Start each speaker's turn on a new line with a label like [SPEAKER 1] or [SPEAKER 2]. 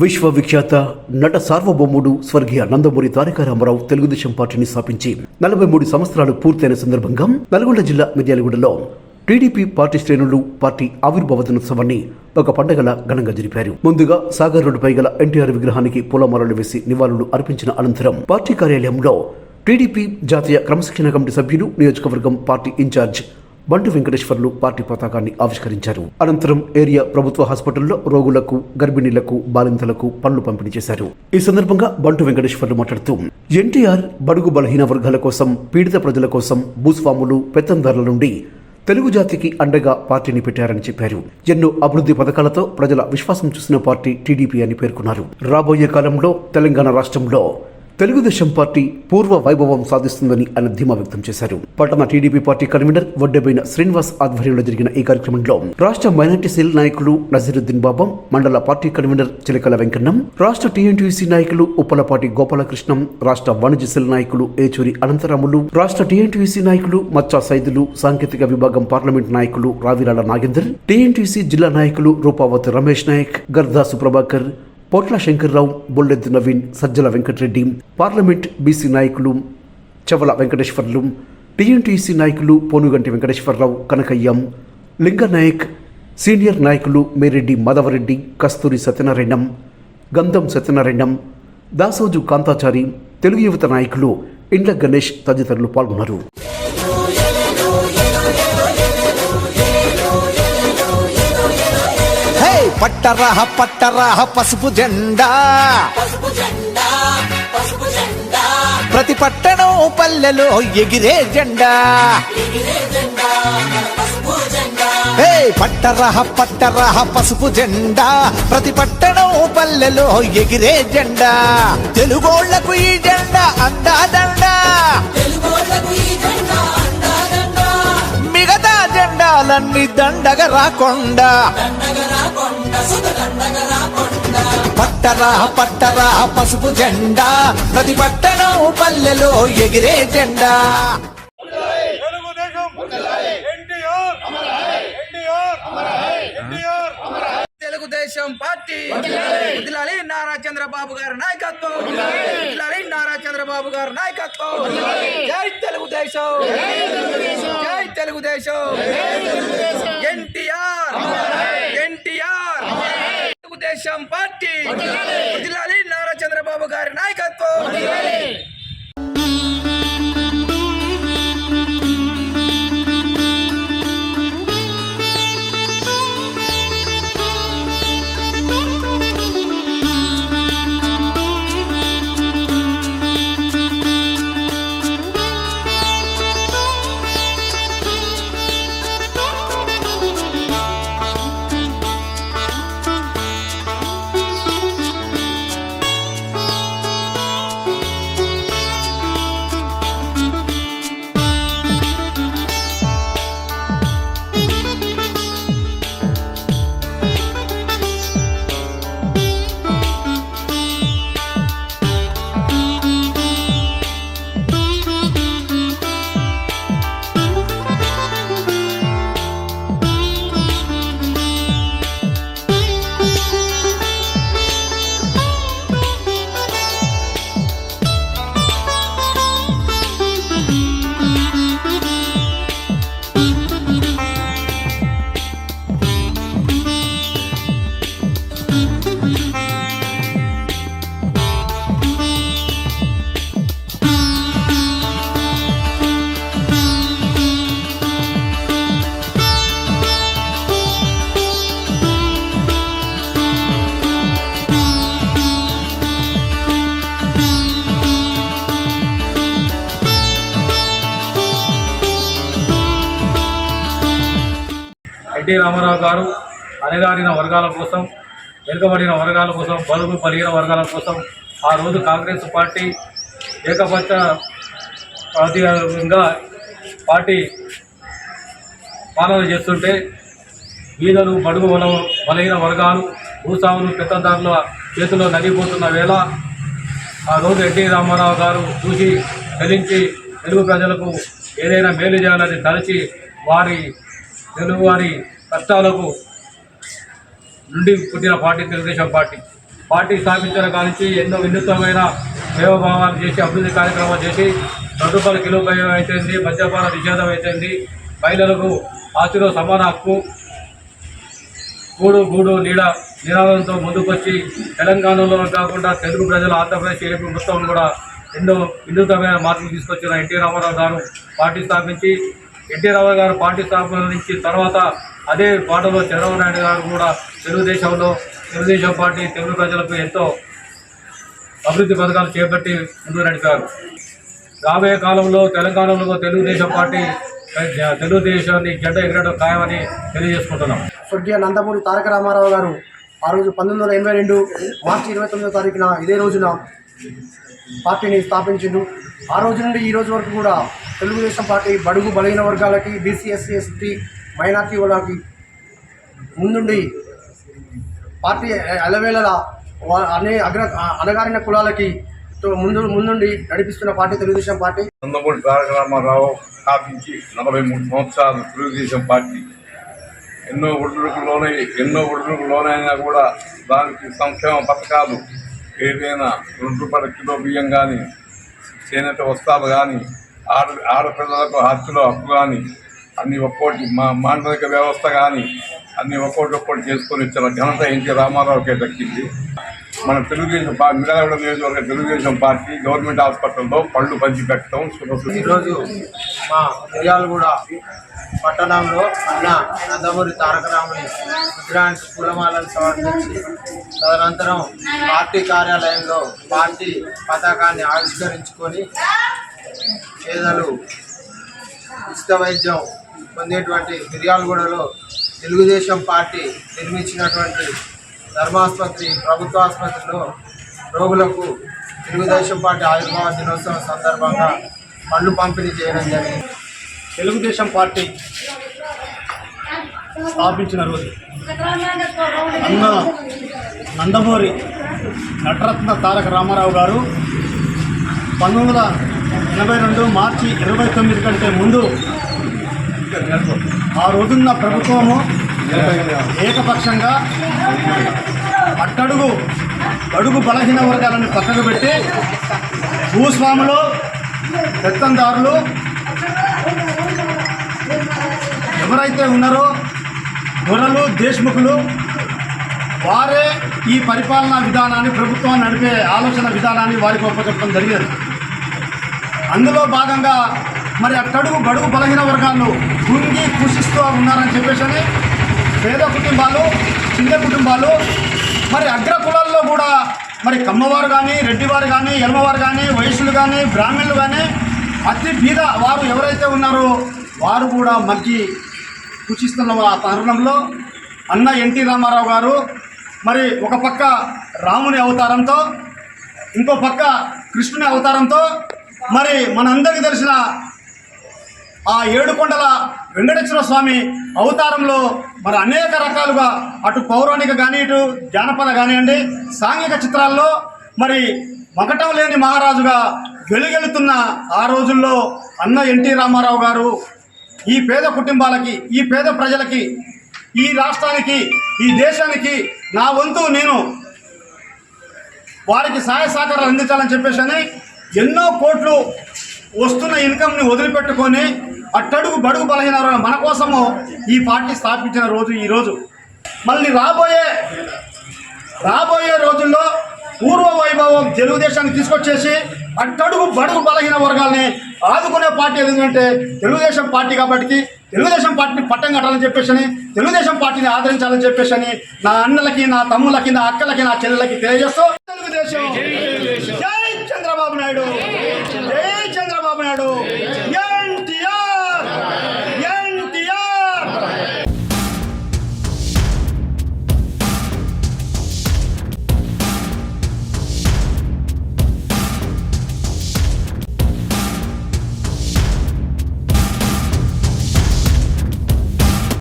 [SPEAKER 1] విశ్వవిఖ్యాత నట సార్వభౌముడు స్వర్గీయ నందమూరి తారక రామారావు తెలుగుదేశం పార్టీని స్థాపించి నలభై మూడు సంవత్సరాలు పూర్తయిన సందర్భంగా నల్గొండ జిల్లా మిర్యాలగూడలో టీడీపీ పార్టీ శ్రేణులు పార్టీ ఆవిర్భావ దినోత్సవాన్ని ఒక పండగల ఘనంగా జరిపారు. ముందుగా సాగర్ రోడ్డుపై గల ఎన్టీఆర్ విగ్రహానికి పూలమాలలు వేసి నివాళులు అర్పించిన అనంతరం పార్టీ కార్యాలయంలో టీడీపీ జాతీయ క్రమశిక్షణ కమిటీ సభ్యులు నియోజకవర్గం పార్టీ ఇన్ఛార్జ్ బంటు వెంకటేశ్వర్లు పార్టీ పతాకాన్ని ఆవిష్కరించారు. అనంతరం ఏరియా ప్రభుత్వ హాస్పిటల్లో రోగులకు గర్భిణీలకు బాలింతలకు పనులు పంపిణీ చేశారు. ఈ సందర్భంగా బంటు వెంకటేశ్వర్లు మాట్లాడుతూ ఎన్టీఆర్ బడుగు బలహీన వర్గాల కోసం పీడిత ప్రజల కోసం భూస్వాములు పెత్తందారుల నుండి తెలుగు జాతికి అండగా పార్టీని పెట్టారని చెప్పారు. ఎన్నో అభివృద్ధి పథకాలతో ప్రజల విశ్వాసం చూసిన పార్టీ టీడీపీ అని పేర్కొన్నారు. రాబోయే కాలంలో తెలంగాణ రాష్ట్రంలో తెలుగుదేశం పార్టీ పూర్వ వైభవం సాధిస్తుందని ఆయన ధీమా వ్యక్తం చేశారు. పట్టణ TDP party convenor Vaddebaina Srinivas ఆధ్వర్యంలో జరిగిన ఈ కార్యక్రమంలో రాష్ట్ర మైనార్టీ సెల్ నాయకులు నజీరుద్దీన్ బాబం మండల పార్టీ కన్వీనర్ చిలకల వెంకన్నం రాష్ట్ర టీఎన్టీసీ నాయకులు ఉప్పలపాటి గోపాలకృష్ణం రాష్ట్ర వాణిజ్య సెల్ నాయకులు ఏచూరి అనంతరాములు రాష్ట్ర టీఎన్టీసీ నాయకులు మచ్చా సైదులు సాంకేతిక విభాగం పార్లమెంట్ నాయకులు రావిరాల నాగేందర్ టీఎన్టీసీ జిల్లా నాయకులు రూపావతి రమేష్ నాయక్ గర్దాసు ప్రభాకర్ పోట్ల శంకర్రావు బొల్లెద్దు నవీన్ సజ్జల వెంకటరెడ్డి పార్లమెంట్ బీసీ నాయకులు చవల వెంకటేశ్వర్లు టీఎన్టీసీ నాయకులు పోనుగంటి వెంకటేశ్వరరావు కనకయ్యం లింగనాయక్ సీనియర్ నాయకులు మేరెడ్డి మాధవరెడ్డి కస్తూరి సత్యనారాయణం గంధం సత్యనారాయణం దాసోజు కాంతాచారి తెలుగు యువత నాయకులు ఇండ్ల గణేష్ తదితరులు పాల్గొన్నారు.
[SPEAKER 2] పట్టరహ పట్టరహ పసుపు జెండా. ప్రతి పట్టణం పల్లెలో ఎగిరే జెండా. హే పట్టరహ పట్టరహ పసుపు జెండా. ప్రతి పట్టణం పల్లెలో ఎగిరే జెండా. తెలుగోళ్ళకు ఈ జెండా అందాదండా మిగతా జెండాలన్నీ దండగ రాకుండా. పట్టరా పట్టరా పసుపు జెండా. ప్రతి పట్టణం పల్లెలో ఎగిరే జెండా.
[SPEAKER 3] తెలుగుదేశం!
[SPEAKER 4] పార్టీ! వదిలాలి నారా చంద్రబాబు గారి నాయకత్వం! వదిలాలి నారా చంద్రబాబు గారి నాయకత్వం! జై తెలుగుదేశం! జై Telugu Desam NTR NTR Telugu Desam party. వదిలాలి Nara Chandrababu గారి నాయకత్వం.
[SPEAKER 3] ఎన్టీ రామారావు గారు అణగారిన వర్గాల కోసం వెనుకబడిన వర్గాల కోసం బలుగు బలిగిన వర్గాల కోసం ఆ రోజు కాంగ్రెస్ పార్టీ ఏకపక్ష ప్రాతిగా పార్టీ పాలన చేస్తుంటే బీదలు బడుగు బల బలహీన వర్గాలు భూస్వాములు పెద్దదారుల చేతిలో నలిగిపోతున్న వేళ ఆ రోజు ఎన్టీ రామారావు గారు చూసి గెలించి తెలుగు ప్రజలకు ఏదైనా మేలు చేయాలని తలచి వారి తెలుగు వారి కష్టాలకు నుండి పుట్టిన పార్టీ తెలుగుదేశం పార్టీ. పార్టీ స్థాపించిన కానించి ఎన్నో వినూత్నమైన సేవభావాలు చేసి అభివృద్ధి కార్యక్రమాలు చేసి రెండు రూపాయల కిలో అయితేంది మద్యపాన నిషేధం అయితేంది. మహిళలకు ఆస్తిలో సమాన హక్కు గూడు గూడు నీడ నినాదంతో ముందుకొచ్చి తెలంగాణలో కాకుండా తెలుగు ప్రజలు ఆంధ్రప్రదేశ్ ఏపీ మొత్తం కూడా ఎన్నో వినూతమైన మార్పులు తీసుకొచ్చిన ఎన్టీ రామారావు గారు పార్టీ స్థాపించి ఎన్టీ రామారావు గారు పార్టీ స్థాపించి తర్వాత అదే పాటలో చంద్రబాబు నాయుడు గారు కూడా తెలుగుదేశంలో తెలుగుదేశం పార్టీ తెలుగు ప్రజలకు ఎంతో అభివృద్ధి పథకాలు చేపట్టి ముందు నడిపారు. రాబోయే కాలంలో తెలంగాణలో తెలుగుదేశం పార్టీ తెలుగుదేశాన్ని జెండా ఎగరడం ఖాయమని తెలియజేసుకుంటున్నాం.
[SPEAKER 5] స్వర్గీయ నందమూరి తారక రామారావు గారు ఆ రోజు పంతొమ్మిది వందల ఎనభై రెండు మార్చి ఇరవై తొమ్మిదో తారీఖున ఇదే రోజున పార్టీని స్థాపించిండు. ఆ రోజు నుండి ఈ రోజు వరకు కూడా తెలుగుదేశం పార్టీ బడుగు బలహీన వర్గాలకి బీసీ ఎస్సీ ఎస్టీ మైనార్టీ వాళ్ళకి ముందుండి పార్టీ అలవేళలా అనే అగ్ర అణగారిన కులాలకి ముందు ముందుండి నడిపిస్తున్న పార్టీ తెలుగుదేశం పార్టీ.
[SPEAKER 6] నందమూరి తారక రామారావు స్థాపించి నలభై మూడు సంవత్సరాలు తెలుగుదేశం పార్టీ. ఎన్నో ఒడిదుడుకు లోనై ఎన్నో ఒడిదుడుకు లోనైనా కూడా దానికి సంక్షేమ పథకాలు ఏదైనా రెండు రూపాయల కిలో బియ్యం కానీ చేనేత వస్త్రాలు కానీ ఆడ ఆడపిల్లలకు హక్కులో హక్కు కానీ అన్ని ఒక్కోటి మా మాండలిక వ్యవస్థ కానీ అన్ని ఒక్కోటి ఒక్కోటి చేసుకొని ఇచ్చిన ఘనత ఎన్టీ రామారావుకే దక్కింది. మన తెలుగుదేశం పా మిర్యాలగూడ నియోజకవర్గ తెలుగుదేశం పార్టీ గవర్నమెంట్ హాస్పిటల్లో పళ్ళు పంచి పెట్టడం
[SPEAKER 7] ఈరోజు మా మిర్యాలగూడ పట్టణంలో అన్న నందమూరి తారక రాముని విగ్రహానికి పూలమాలను సమర్పించి తదనంతరం పార్టీ కార్యాలయంలో పార్టీ పతాకాన్ని ఆవిష్కరించుకొని పేదలు ఉచిత వైద్యం పొందేటువంటి మిర్యాలగూడలో తెలుగుదేశం పార్టీ నిర్మించినటువంటి ధర్మాసుపత్రి ప్రభుత్వ ఆసుపత్రిలో రోగులకు తెలుగుదేశం పార్టీ ఆవిర్భావ దినోత్సవం సందర్భంగా పళ్ళు పంపిణీ చేయడం జరిగింది.
[SPEAKER 5] తెలుగుదేశం పార్టీ స్థాపించిన రోజు అన్న నందమూరి నటరత్న తారక రామారావు గారు పంతొమ్మిది వందల ఎనభై రెండు మార్చి ఇరవై తొమ్మిది కంటే ముందు ఆ రోజున్న ప్రభుత్వము ఏకపక్షంగా అట్టడుగు అడుగు బలహీన వర్గాలను పక్కకు పెట్టి భూస్వాములు పెత్తందారులు ఎవరైతే ఉన్నారో దొరలు దేశ్ముఖులు వారే ఈ పరిపాలనా విధానాన్ని ప్రభుత్వం నడిపే ఆలోచన విధానాన్ని వారికి ఒప్పచెప్పడం జరిగింది. అందులో భాగంగా మరి అట్టడుగు గడుగు బలహీన వర్గాలు కుంగి కృషిస్తూ ఉన్నారని చెప్పేసి అని పేద కుటుంబాలు చిన్న కుటుంబాలు మరి అగ్ర కులాల్లో కూడా మరి కమ్మవారు కానీ రెడ్డివారు కానీ ఎల్మవారు కానీ వయసులు కానీ బ్రాహ్మణులు కానీ అతి బీద వారు ఎవరైతే ఉన్నారో వారు కూడా మగ్గి సూచిస్తున్న ఆ తరుణంలో అన్న ఎన్టీ రామారావు గారు మరి ఒక పక్క రాముని అవతారంతో ఇంకో పక్క కృష్ణుని అవతారంతో మరి మనందరికీ తెలిసిన ఆ ఏడుకొండల వెంకటేశ్వర స్వామి అవతారంలో మరి అనేక రకాలుగా అటు పౌరాణిక కానీ ఇటు జానపద కానివ్వండి సాంఘిక చిత్రాల్లో మరి మకటం లేని మహారాజుగా వెలుగెలుతున్న ఆ రోజుల్లో అన్న ఎన్టీ రామారావు గారు ఈ పేద కుటుంబాలకి ఈ పేద ప్రజలకి ఈ రాష్ట్రానికి ఈ దేశానికి నా వంతు నేను వారికి సహాయ సహకారాలు అందించాలని చెప్పేసి అని ఎన్నో కోట్లు వస్తున్న ఇన్కమ్ని వదిలిపెట్టుకొని అట్టడుగు బడుగు బలహీన మన కోసము ఈ పార్టీ స్థాపించిన రోజు ఈరోజు మళ్ళీ రాబోయే రాబోయే రోజుల్లో పూర్వ వైభవం తెలుగుదేశాన్ని తీసుకొచ్చేసి అట్టడుగు బడుగు బలహీన వర్గాల్ని ఆదుకునే పార్టీ ఏంటంటే తెలుగుదేశం పార్టీ కాబట్టి తెలుగుదేశం పార్టీని పట్టం కట్టాలని చెప్పేసి తెలుగుదేశం పార్టీని ఆదరించాలని చెప్పేసి అని నా అన్నలకి నా తమ్ములకి నా అక్కలకి నా చెల్లెలకి తెలియజేస్తూ తెలుగుదేశం. జై చంద్రబాబు నాయుడు! జై చంద్రబాబు నాయుడు!